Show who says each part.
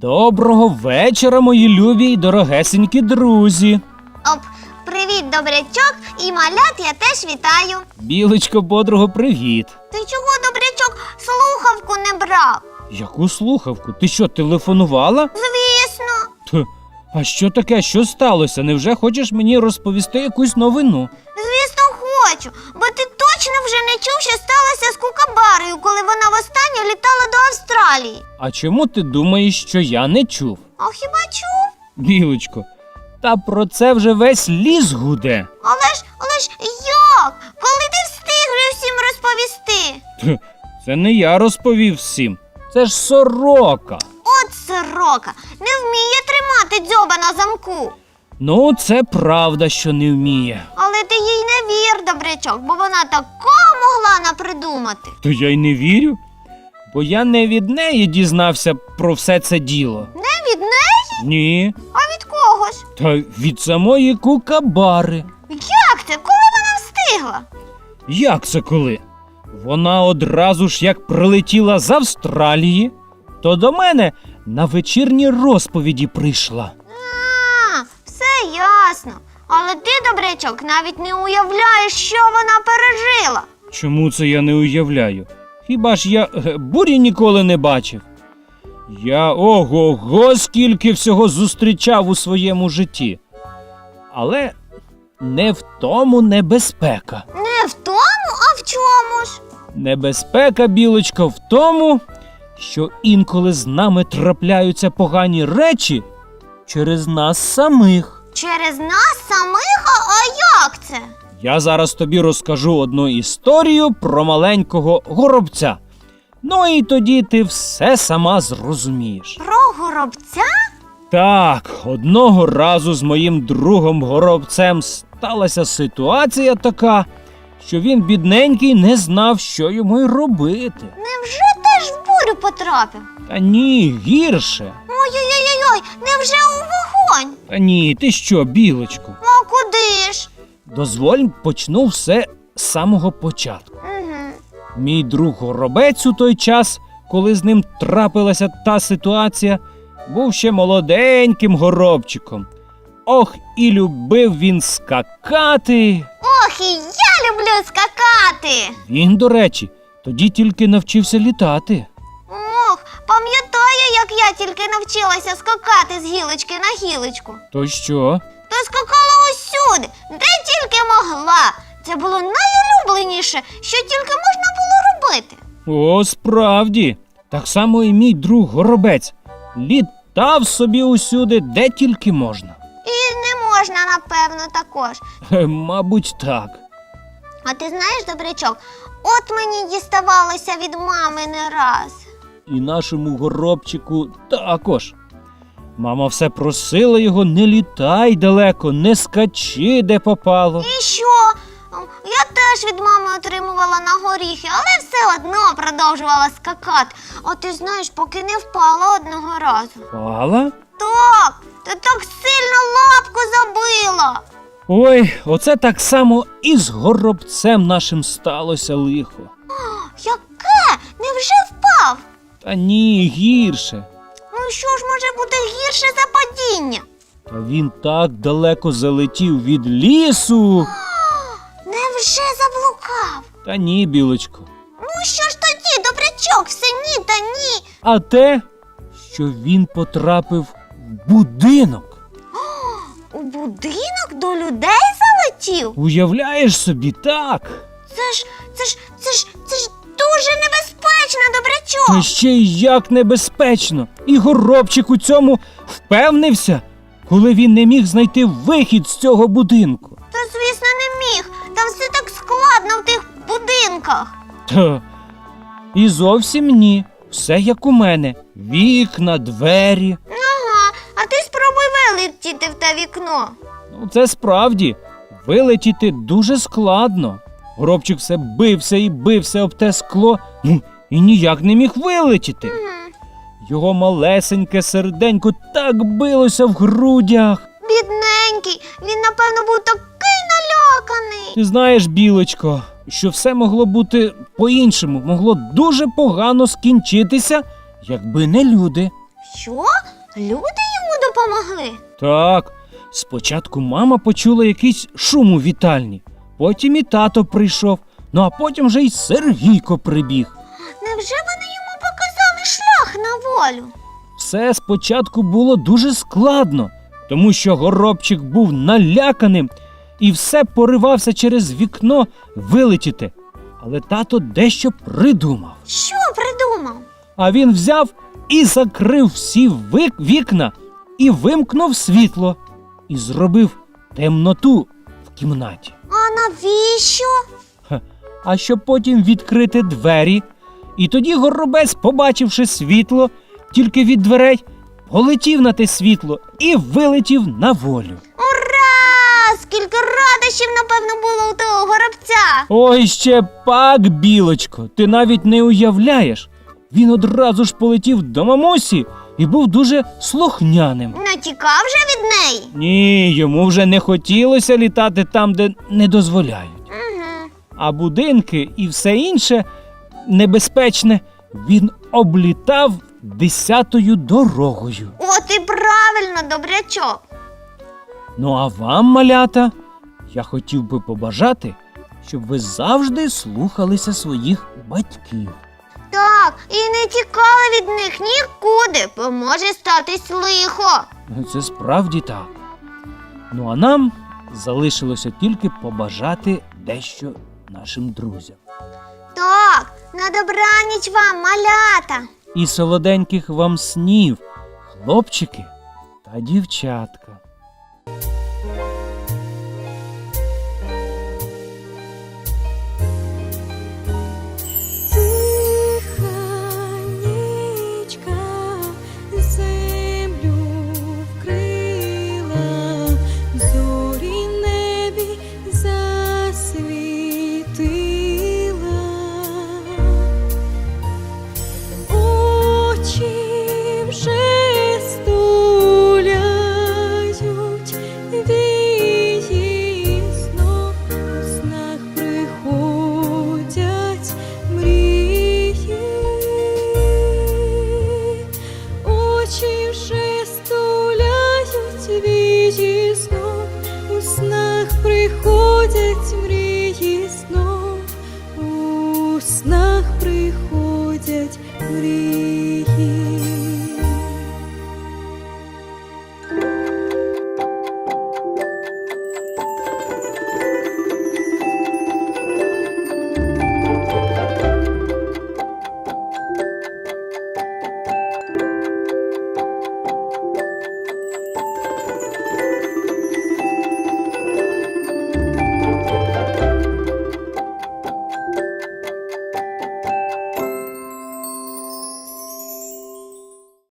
Speaker 1: Доброго вечора, мої любі й дорогесенькі друзі.
Speaker 2: Оп, привіт, добрячок, і малят я теж вітаю.
Speaker 1: Білочко, подруго, привіт.
Speaker 2: Ти чого, добрячок, слухавку не брав?
Speaker 1: Яку слухавку? Ти що, телефонувала?
Speaker 2: Звісно.
Speaker 1: Т, а що таке? Що сталося? Невже хочеш мені розповісти якусь новину?
Speaker 2: Звісно, хочу, бо ти точно вже не чув, що сталося з кукабарою, коли вона востаннє літала до Австралії.
Speaker 1: А чому ти думаєш, що я не чув?
Speaker 2: А хіба чув?
Speaker 1: Білочко, та про це вже весь ліс гуде.
Speaker 2: Але ж, але ж як? Коли ти встиг вже всім розповісти?
Speaker 1: Це не я розповів всім. Це ж сорока.
Speaker 2: От сорока, не вміє тримати дзьоба на замку.
Speaker 1: Ну, це правда, що не вміє.
Speaker 2: Але ти не вір, добрячок, бо вона такого могла напридумати.
Speaker 1: То я й не вірю, бо я не від неї дізнався про все це діло.
Speaker 2: Не від неї,
Speaker 1: Ні,
Speaker 2: а від кого ж?
Speaker 1: та від самої кукабари.
Speaker 2: Як це? Коли вона встигла?
Speaker 1: Як це коли? Вона одразу ж як прилетіла з Австралії, то до мене на вечірні розповіді прийшла.
Speaker 2: А, все ясно. Але ти, добрячок, навіть не уявляєш, що вона пережила.
Speaker 1: Чому це я не уявляю? Хіба ж я е, бурі ніколи не бачив? Я ого го скільки всього зустрічав у своєму житті. Але не в тому небезпека.
Speaker 2: Не в тому, а в чому ж?
Speaker 1: Небезпека, білочка, в тому, що інколи з нами трапляються погані речі через нас самих.
Speaker 2: Через нас самих? А як це?
Speaker 1: Я зараз тобі розкажу одну історію про маленького горобця. Ну і тоді ти все сама зрозумієш.
Speaker 2: Про горобця?
Speaker 1: Так, одного разу з моїм другом горобцем сталася ситуація така, що він бідненький не знав, що йому й робити.
Speaker 2: Невже теж в бурю потрапив?
Speaker 1: Та ні, гірше.
Speaker 2: Ой-ой-ой, невже у вогонь?
Speaker 1: Та ні, ти що, білочко?
Speaker 2: А куди ж?
Speaker 1: Дозволь почну все з самого початку.
Speaker 2: Угу.
Speaker 1: Мій друг горобець у той час, коли з ним трапилася та ситуація, був ще молоденьким горобчиком. Ох, і любив він скакати.
Speaker 2: Ох, і я люблю скакати.
Speaker 1: Він, до речі, тоді тільки навчився літати.
Speaker 2: Пам'ятаю, як я тільки навчилася скакати з гілочки на гілочку.
Speaker 1: То що?
Speaker 2: То скакала усюди, де тільки могла. Це було найулюбленіше, що тільки можна було робити.
Speaker 1: О, справді. Так само і мій друг горобець літав собі усюди, де тільки можна.
Speaker 2: І не можна, напевно, також.
Speaker 1: Е, Мабуть, так.
Speaker 2: А ти знаєш, добрячок, от мені діставалося від мами не раз.
Speaker 1: І нашому горобчику також. Мама все просила його не літай далеко, не скачи, де попало.
Speaker 2: І що? Я теж від мами отримувала на горіхи, але все одно продовжувала скакати. А ти знаєш, поки не впала одного разу.
Speaker 1: Пала?
Speaker 2: Так, ти так сильно лапку забила.
Speaker 1: Ой, оце так само і з горобцем нашим сталося лихо.
Speaker 2: Яке? Невже впав?
Speaker 1: Та ні, гірше.
Speaker 2: Ну що ж може бути гірше за падіння?
Speaker 1: Та він так далеко залетів від лісу.
Speaker 2: Невже заблукав?
Speaker 1: Та ні, білочко.
Speaker 2: Ну що ж тоді, добрячок, все ні та ні.
Speaker 1: А те, що він потрапив в будинок.
Speaker 2: У будинок до людей залетів?
Speaker 1: Уявляєш собі, так?
Speaker 2: Це ж, це ж, це ж, це ж дуже небезпечно,
Speaker 1: Та
Speaker 2: добрячок.
Speaker 1: ще й як небезпечно. І горобчик у цьому впевнився, коли він не міг знайти вихід з цього будинку.
Speaker 2: Та звісно не міг. Там все так складно в тих будинках.
Speaker 1: Та і зовсім ні. Все як у мене: вікна, двері.
Speaker 2: Ага, а ти спробуй вилетіти в те вікно.
Speaker 1: Ну, це справді вилетіти дуже складно. Горобчик все бився і бився об те скло, ну, і ніяк не міг вилетіти. Його малесеньке серденько так билося в грудях.
Speaker 2: Бідненький, він, напевно, був такий наляканий.
Speaker 1: Ти знаєш, білочко, що все могло бути по-іншому, могло дуже погано скінчитися, якби не люди.
Speaker 2: Що? Люди йому допомогли?
Speaker 1: Так, спочатку мама почула якийсь шум у вітальні, потім і тато прийшов, ну а потім вже й Сергійко прибіг.
Speaker 2: Невже вони йому показали шлях на волю?
Speaker 1: Все спочатку було дуже складно, тому що горобчик був наляканим і все поривався через вікно вилетіти. Але тато дещо придумав.
Speaker 2: Що придумав?
Speaker 1: А він взяв і закрив всі вик- вікна і вимкнув світло, і зробив темноту в кімнаті.
Speaker 2: Навіщо?
Speaker 1: А щоб потім відкрити двері, і тоді горобець, побачивши світло, тільки від дверей, полетів на те світло і вилетів на волю.
Speaker 2: Ура! Скільки радощів, напевно, було у того горобця.
Speaker 1: Ой, ще пак, білочко, ти навіть не уявляєш. Він одразу ж полетів до мамусі і був дуже слухняним.
Speaker 2: Не тікав же від неї.
Speaker 1: Ні, йому вже не хотілося літати там, де не дозволяють.
Speaker 2: Угу.
Speaker 1: А будинки і все інше небезпечне він облітав десятою дорогою.
Speaker 2: От і правильно, добрячок.
Speaker 1: Ну а вам, малята, я хотів би побажати, щоб ви завжди слухалися своїх батьків.
Speaker 2: Так, і не тікали від них нікуди, бо може статись лихо.
Speaker 1: Це справді так. Ну а нам залишилося тільки побажати дещо нашим друзям.
Speaker 2: Так, на добраніч вам, малята.
Speaker 1: І солоденьких вам снів, хлопчики та дівчатка.